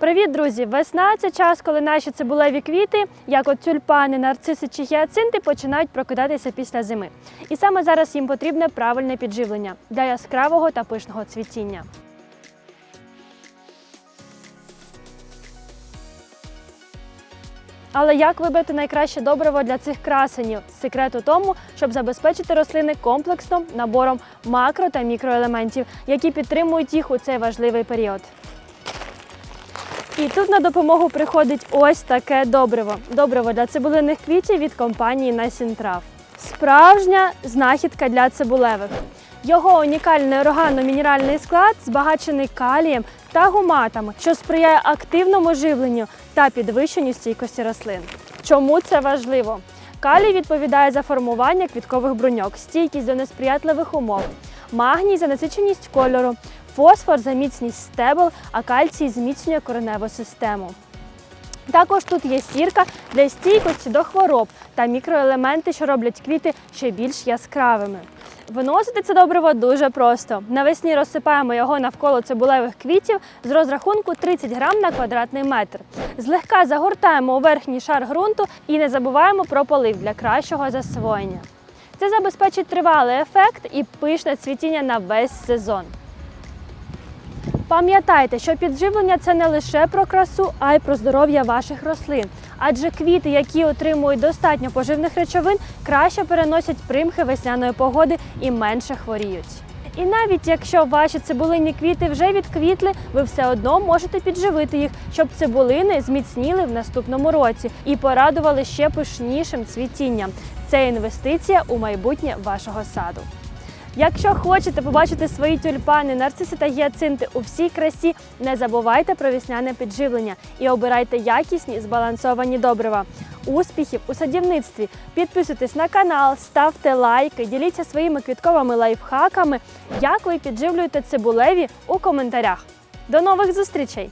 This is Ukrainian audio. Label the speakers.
Speaker 1: Привіт, друзі! Весна це час, коли наші цибулеві квіти, як от тюльпани, нарциси чи гіацинти, починають прокидатися після зими. І саме зараз їм потрібне правильне підживлення для яскравого та пишного цвітіння. Але як вибрати найкраще добриво для цих красенів? Секрет у тому, щоб забезпечити рослини комплексним набором макро та мікроелементів, які підтримують їх у цей важливий період. І тут на допомогу приходить ось таке добриво. Добриво для цибулиних квітів від компанії Насінтрав. Справжня знахідка для цибулевих. Його унікальний органно-мінеральний склад збагачений калієм та гуматами, що сприяє активному живленню та підвищенню стійкості рослин. Чому це важливо? Калій відповідає за формування квіткових бруньок, стійкість до несприятливих умов, магній за насиченість кольору, фосфор за міцність стебел, а кальцій зміцнює кореневу систему. Також тут є сірка для стійкості до хвороб та мікроелементи, що роблять квіти ще більш яскравими. Виносити це добриво дуже просто. Навесні розсипаємо його навколо цибулевих квітів з розрахунку 30 грам на квадратний метр. Злегка загортаємо у верхній шар ґрунту і не забуваємо про полив для кращого засвоєння. Це забезпечить тривалий ефект і пишне цвітіння на весь сезон. Пам'ятайте, що підживлення це не лише про красу, а й про здоров'я ваших рослин. Адже квіти, які отримують достатньо поживних речовин, краще переносять примхи весняної погоди і менше хворіють. І навіть якщо ваші цибулинні квіти вже відквітли, ви все одно можете підживити їх, щоб цибулини зміцніли в наступному році і порадували ще пишнішим цвітінням. Це інвестиція у майбутнє вашого саду. Якщо хочете побачити свої тюльпани, нарциси та гіацинти у всій красі, не забувайте про вісняне підживлення і обирайте якісні збалансовані добрива. Успіхів у садівництві! Підписуйтесь на канал, ставте лайки, діліться своїми квітковими лайфхаками, як ви підживлюєте цибулеві у коментарях. До нових зустрічей!